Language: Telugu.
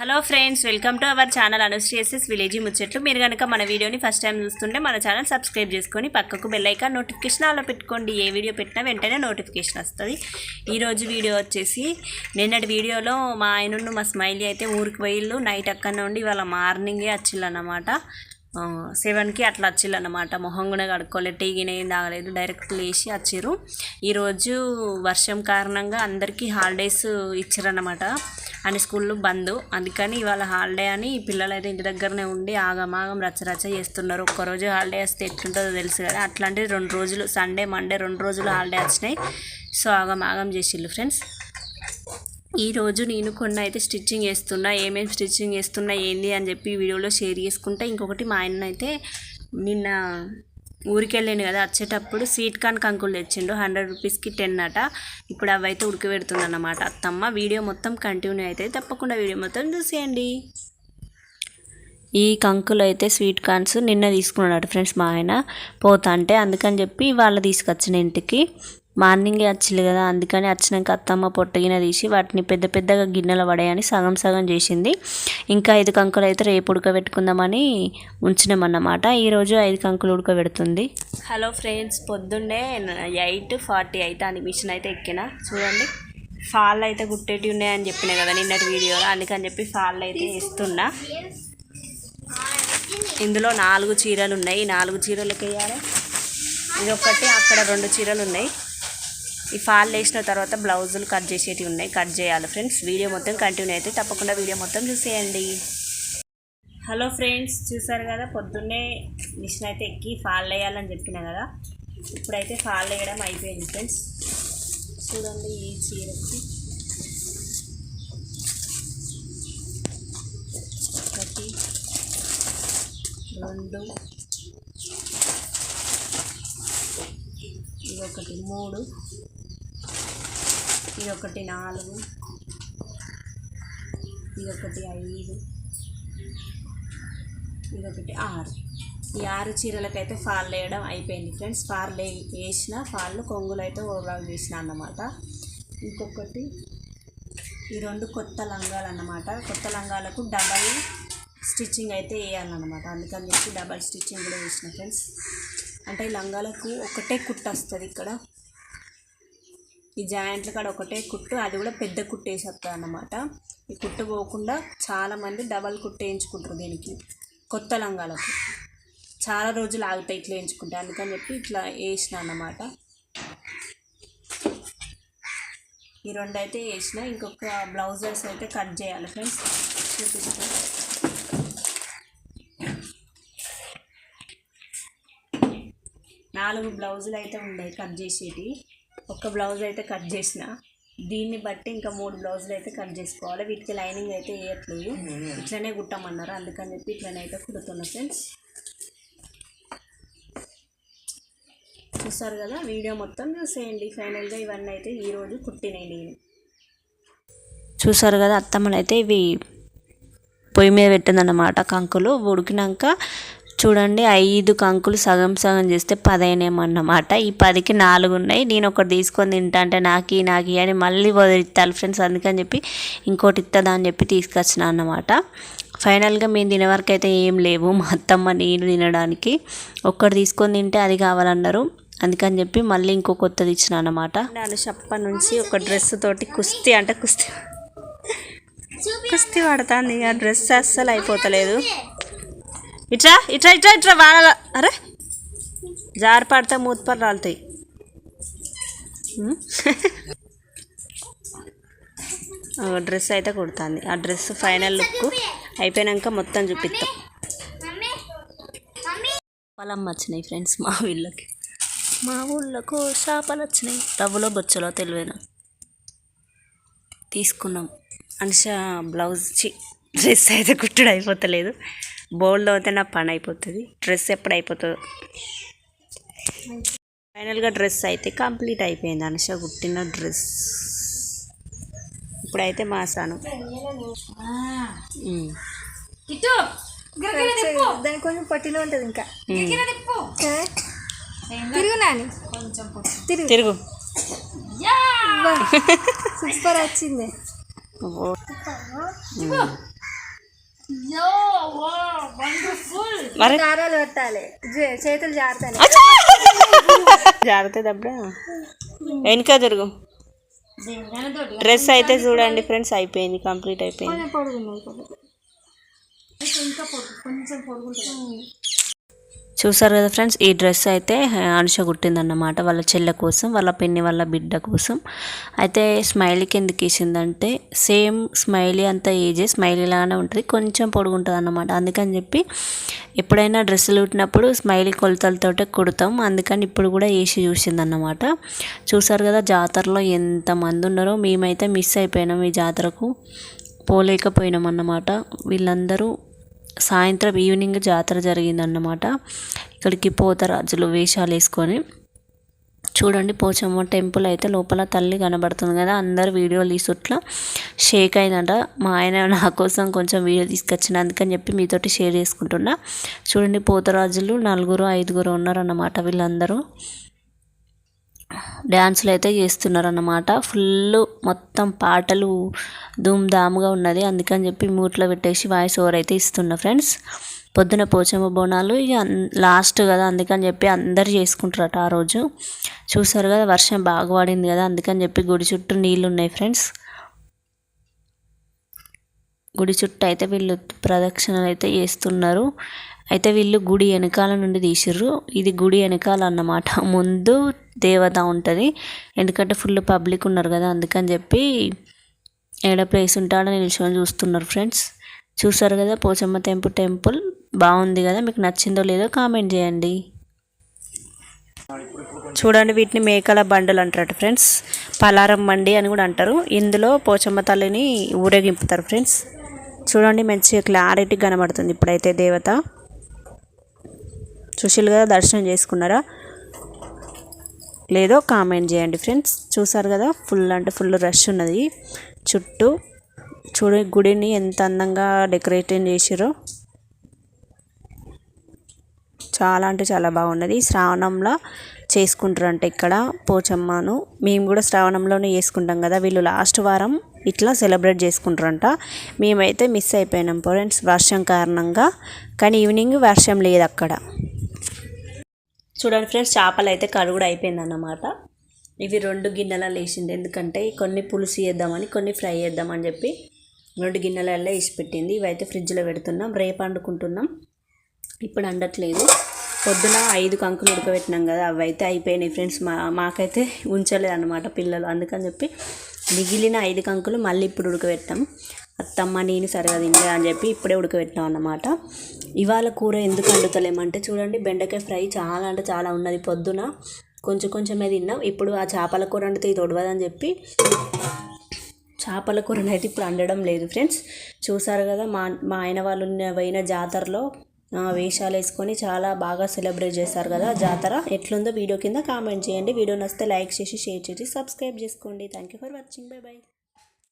Hello friends welcome to our channel అనుశ్రీఎస్ఎస్ village ముచ్చట్లు. మీరు కనుక మన వీడియోని ఫస్ట్ టైం చూస్తుంటే మన ఛానల్ సబ్స్క్రైబ్ చేసుకొని పక్కకు బెల్ నోటిఫికేషన్ అలా పెట్టుకోండి. ఏ వీడియో పెట్టినా వెంటనే నోటిఫికేషన్ వస్తుంది. ఈరోజు వీడియో వచ్చేసి నిన్నటి వీడియోలో మా ఆయన మా స్మైలీ అయితే ఊరికి పోయిళ్ళు నైట్ అక్కడ నుండి ఇవాళ మార్నింగే వచ్చిల్లన్నమాట సెవెన్కి అట్లా వచ్చిల్లన్నమాట మొహం కూడా కడుక్కోలేదు టీ గిన ఏం తాగలేదు డైరెక్ట్ లేచి వచ్చిర్రు ఈరోజు వర్షం కారణంగా అందరికీ హాలిడేస్ ఇచ్చారన్నమాట అని స్కూళ్ళు బంద్. అందుకని ఇవాళ హాలిడే అని పిల్లలు అయితే ఇంటి దగ్గరనే ఉండి ఆగమాగం రచ్చరచ్చ చేస్తున్నారు. ఒక్కరోజు హాలిడే వస్తే ఎట్లుంటుందో తెలుసు కదా. అట్లాంటివి రెండు రోజులు సండే మండే రెండు రోజులు హాలిడే వచ్చినాయి. సో ఆగమాగం చేసిళ్ళు ఫ్రెండ్స్. ఈరోజు నేను కొన్ని అయితే స్టిచ్చింగ్ చేస్తున్నా. ఏమేమి స్టిచ్చింగ్ చేస్తున్నా ఏంది అని చెప్పి వీడియోలో షేర్ చేసుకుంటా. ఇంకొకటి మా ఆయన అయితే నిన్న ఊరికి వెళ్ళాను కదా వచ్చేటప్పుడు స్వీట్ కార్న్ కంకులు తెచ్చిండు హండ్రెడ్ రూపీస్కి టెన్ అట. ఇప్పుడు అవైతే అయితే ఉడకబెడుతుంది అన్నమాట అత్తమ్మ వీడియో మొత్తం కంటిన్యూ అయితే తప్పకుండా వీడియో మొత్తం చూసేయండి. ఈ కంకులు అయితే స్వీట్ కార్న్స్ నిన్న తీసుకున్నాడు ఫ్రెండ్స్ మా ఆయన. పోతా అంటే అందుకని చెప్పి వాళ్ళు తీసుకొచ్చిన ఇంటికి. మార్నింగే వచ్చింది కదా అందుకని వచ్చినాక అత్తమ్మ పొట్టగిన తీసి వాటిని పెద్ద పెద్దగా గిన్నెలు పడేయని సగం సగం చేసింది. ఇంకా ఐదు కంకులు అయితే రేపు ఉడకబెట్టుకుందామని ఉంచినామన్నమాట. ఈరోజు ఐదు కంకులు ఉడకబెడుతుంది. హలో ఫ్రెండ్స్ పొద్దున్నే ఎయిట్ ఫార్టీ అయితే అని మిషన్ అయితే ఎక్కిన. చూడండి ఫాల్ అయితే గుట్టేటి ఉన్నాయని చెప్పిన కదా నిన్నటి వీడియోలో అందుకని చెప్పి ఫాల్ అయితే ఇస్తున్నా ఇందులో నాలుగు చీరలు ఉన్నాయి. నాలుగు చీరలకి వేయాలి. ఇది ఒకటి అక్కడ రెండు చీరలు ఉన్నాయి. ఈ ఫాల్ వేసిన తర్వాత బ్లౌజులు కట్ చేసేటివి ఉన్నాయి. కట్ చేయాలి ఫ్రెండ్స్. వీడియో మొత్తం కంటిన్యూ అయితే తప్పకుండా వీడియో మొత్తం చూసేయండి. హలో ఫ్రెండ్స్ చూసారు కదా? పొద్దున్నే మిషన్ అయితే ఎక్కి ఫాల్ వేయాలని చెప్పినా కదా? ఇప్పుడైతే ఫాల్ వేయడం అయిపోయింది ఫ్రెండ్స్. చూడండి ఈ చీరకి. ఒకటి రెండు ఒకటి మూడు ఇదొకటి నాలుగు. ఇదొకటి ఐదు. ఇదొకటి ఆరు. ఈ ఆరు చీరలకైతే ఫాల్ వేయడం అయిపోయింది ఫ్రెండ్స్. ఫాల్ వేసిన ఫాళ్ళు కొంగులు అయితే ఓవరాల్ చేసిన అన్నమాట. ఇంకొకటి ఈ రెండు కొత్త లంగాలు అన్నమాట. కొత్త లంగాలకు డబల్ స్టిచ్చింగ్ అయితే వేయాలన్నమాట. అందుకని చెప్పి డబల్ స్టిచ్చింగ్ కూడా వేసిన ఫ్రెండ్స్. అంటే ఈ లంగాలకు ఒకటే కుట్టు వస్తుంది ఇక్కడ. ఈ జాయింట్ల కాడ ఒకటే కుట్టు అది కూడా పెద్ద కుట్టు వేసేస్తారు అన్నమాట. ఈ కుట్టు పోకుండా చాలామంది డబల్ కుట్టు వేయించుకుంటారు దీనికి కొత్త లంగాలకు. చాలా రోజులు ఆగుతాయి ఇట్లా వేయించుకుంటే అందుకని చెప్పి ఇట్లా వేసిన అన్నమాట. ఈ రెండు అయితే వేసిన ఇంకొక బ్లౌజెస్ అయితే కట్ చేయాలి ఫ్రెండ్స్. చూపిస్తాను నాలుగు బ్లౌజులు అయితే ఉన్నాయి కట్ చేసేటి ఒక బ్లౌజ్ అయితే కట్ చేసిన. దీన్ని బట్టి ఇంకా మూడు బ్లౌజులు అయితే కట్ చేసుకోవాలి. వీటికి లైనింగ్ అయితే వేయట్లేదు. ఇట్లనే కుట్టమన్నారు. అందుకని చెప్పి ఇట్లనే అయితే కుడుతున్నా ఫ్రెండ్స్. చూస్తారు కదా వీడియో మొత్తం చూసేయండి. ఫైనల్గా ఇవన్నీ అయితే ఈరోజు కుట్టినాయి నేను. చూసారు కదా అత్తమ్మనైతే ఇవి పొయ్యి మీద పెట్టిందన్నమాట కంకులు. ఉడికినాక చూడండి ఐదు కంకులు సగం సగం చేస్తే పదైనేమన్నమాట ఈ పదికి నాలుగు ఉన్నాయి. నేను ఒకటి తీసుకొని తింటా అంటే నాకి నాకి అని మళ్ళీ వదిలిస్తాను ఫ్రెండ్స్. అందుకని చెప్పి ఇంకోటి ఇస్తుందా అని చెప్పి తీసుకొచ్చిన అన్నమాట. ఫైనల్గా మేము తినే వరకు అయితే ఏం లేవు. మా అత్తమ్మ నేను తినడానికి. ఒక్కటి తీసుకొని తింటే అది కావాలన్నారు. అందుకని చెప్పి మళ్ళీ ఇంకో కొత్తది ఇచ్చిన అన్నమాట. నేను చెప్ప నుంచి ఒక డ్రెస్ తోటి కుస్తీ అంటే కుస్తీ కుస్తీ పడుతుంది. ఆ డ్రెస్ అస్సలు అయిపోతలేదు. ఇట్రా ఇట్రా ఇట్రా ఇట్రా వాడాల అరే జారి పడితే మూతపడి రాలుతాయి డ్రెస్ అయితే కుడుతుంది. ఆ డ్రెస్ ఫైనల్ లుక్ అయిపోయాక మొత్తం చూపిస్తాం పొలం వచ్చినాయి ఫ్రెండ్స్ మా ఊళ్ళకి. మా ఊళ్ళకు చేపలు వచ్చినాయి. రవ్వలో బొచ్చలో తెలివేనా. తీసుకున్నాం. అనుష బ్లౌజ్ డ్రెస్ అయితే కుట్టుడు అయిపోతలేదు. బోల్డ్ అయితే నా పని అయిపోతుంది. డ్రెస్ ఎప్పుడు అయిపోతుందో. ఫైనల్గా డ్రెస్ అయితే కంప్లీట్ అయిపోయింది. అనుష కుట్టిన డ్రెస్. ఇప్పుడైతే మాసాను. దానికి కొంచెం పట్టిన ఉంటుంది ఇంకా. తిరుగు నాని. తిరుగు. తిరుగు. సూపర్ వచ్చింది. మరి? దారాలు పెట్టాలి. చేతులు జారుతాయి. దబ్బా. వెనుక తిరుగు. డ్రెస్ అయితే చూడండి ఫ్రెండ్స్ అయిపోయింది కంప్లీట్ అయిపోయింది. ఇంకా కొంచెం చూసారు కదా ఫ్రెండ్స్ ఈ డ్రెస్ అయితే అనుష కుట్టిందన్నమాట వాళ్ళ చెల్లె కోసం వాళ్ళ పిన్ని వాళ్ళ బిడ్డ కోసం. అయితే స్మైలీకి ఎందుకు వేసిందంటే సేమ్ స్మైలీ అంత ఏజే స్మైలీ లాగానే ఉంటుంది కొంచెం పొడుగుంటుంది అన్నమాట అందుకని చెప్పి ఎప్పుడైనా డ్రెస్సులు కుట్టినప్పుడు స్మైలీ కొలతలతోటే కుడతాం. అందుకని ఇప్పుడు కూడా వేసి చూసిందన్నమాట. చూసారు కదా జాతరలో ఎంతమంది ఉన్నారో మేమైతే మిస్ అయిపోయినాం ఈ జాతరకు. పోలేకపోయినాం అన్నమాట. వీళ్ళందరూ సాయంత్రం ఈవినింగ్ జాతర జరిగిందన్నమాట. ఇక్కడికి పోతరాజులు వేషాలు వేసుకొని చూడండి పోచమ్మ టెంపుల్ అయితే లోపల తల్లి కనబడుతుంది కదా అందరు వీడియోలు తీసుట్లా షేక్ అయిందంట. మా ఆయన నా కోసం కొంచెం వీడియో తీసుకొచ్చిన అందుకని చెప్పి మీతోటి షేర్ చేసుకుంటున్నా. చూడండి పోతరాజులు నలుగురు ఐదుగురు ఉన్నారన్నమాట వీళ్ళందరూ. డ్యాన్సులు అయితే చేస్తున్నారు అన్నమాట ఫుల్ మొత్తం పాటలు ధూమ్ ధామ్గా ఉన్నది. అందుకని చెప్పి మ్యూట్లో పెట్టేసి వాయిస్ ఓవర్ అయితే ఇస్తున్నా ఫ్రెండ్స్. పొద్దున పోచమ్మ బోనాలు ఇక లాస్ట్ కదా. అందుకని చెప్పి అందరు చేసుకుంటారట ఆ రోజు. చూసారు కదా వర్షం బాగా పడింది కదా. అందుకని చెప్పి గుడి చుట్టూ నీళ్ళు ఉన్నాయి ఫ్రెండ్స్. గుడి చుట్టూ అయితే వీళ్ళు ప్రదక్షిణలు అయితే చేస్తున్నారు. అయితే వీళ్ళు గుడి వెనకాల నుండి తీసిర్రు. ఇది గుడి వెనకాల అన్నమాట. ముందు దేవత ఉంటుంది. ఎందుకంటే ఫుల్ పబ్లిక్ ఉన్నారు కదా అందుకని చెప్పి ఏడ ప్లేస్ ఉంటాడో నిల్చొని చూస్తున్నారు ఫ్రెండ్స్ చూసారు కదా పోచమ్మ టెంపుల్ టెంపుల్? బాగుంది కదా మీకు నచ్చిందో లేదో కామెంట్ చేయండి. చూడండి వీటిని మేకల బండలు అంటారు ఫ్రెండ్స్ పలారం మండి అని కూడా అంటారు. ఇందులో పోచమ్మ తల్లిని ఊరేగింపుతారు ఫ్రెండ్స్ చూడండి మంచిగా క్లారిటీ కనబడుతుంది ఇప్పుడైతే దేవత. చూసారు కదా దర్శనం చేసుకున్నారా? లేదో కామెంట్ చేయండి ఫ్రెండ్స్. చూసారు కదా ఫుల్ అంటే ఫుల్ రష్ ఉన్నది. చుట్టూ చూడ గుడిని ఎంత అందంగా డెకరేటింగ్ చేసిరో చాలా అంటే చాలా బాగున్నది. శ్రావణంలో చేసుకుంటారంట ఇక్కడ పోచమ్మను. మేము కూడా శ్రావణంలోనే చేసుకుంటాం కదా వీళ్ళు లాస్ట్ వారం ఇట్లా సెలబ్రేట్ చేసుకుంటారంట. మేమైతే మిస్ అయిపోయినాం ఫ్రెండ్స్ వర్షం కారణంగా. కానీ ఈవినింగ్ వర్షం లేదు అక్కడ. చూడండి ఫ్రెండ్స్ చేపలు అయితే కడుగుడు అయిపోయింది అన్నమాట ఇవి రెండు గిన్నెలలో వేసింది. ఎందుకంటే కొన్ని పులుసు వేద్దామని కొన్ని ఫ్రై చేద్దామని చెప్పి రెండు గిన్నెలలో వేసి పెట్టింది. ఇవైతే ఫ్రిడ్జ్లో పెడుతున్నాం. రేపు వండుకుంటున్నాం ఇప్పుడు అండట్లేదు. పొద్దున ఐదు కంకులు ఉడకబెట్టినాం కదా అవి అయితే అయిపోయినాయి ఫ్రెండ్స్. మా మాకైతే ఉంచలేదు అనమాట పిల్లలు. అందుకని చెప్పి మిగిలిన ఐదు కంకులు మళ్ళీ ఇప్పుడు ఉడకబెట్టాం అత్తమ్మ నేను సరిగా తినలే అని చెప్పి ఇప్పుడే ఉడకబెట్టినాం అన్నమాట. ఇవాళ కూర ఎందుకు వండుతలేమంటే చూడండి బెండకాయ ఫ్రై చాలా అంటే చాలా ఉన్నది పొద్దున. కొంచెం కొంచెమే తిన్నాం. ఇప్పుడు ఆ చేపల కూర వండితే ఇది ఉడవదని చెప్పి చేపల కూరను అయితే ఇప్పుడు వండడం లేదు ఫ్రెండ్స్. చూసారు కదా మా మా ఆయన వాళ్ళు ఉన్న- పోయిన జాతరలో వేషాలు వేసుకొని చాలా బాగా సెలబ్రేట్ చేస్తారు కదా జాతర. ఎట్లుందో వీడియో కింద కామెంట్ చేయండి. వీడియో నచ్చితే లైక్ చేసి షేర్ చేసి సబ్స్క్రైబ్ చేసుకోండి. Thank you for watching bye bye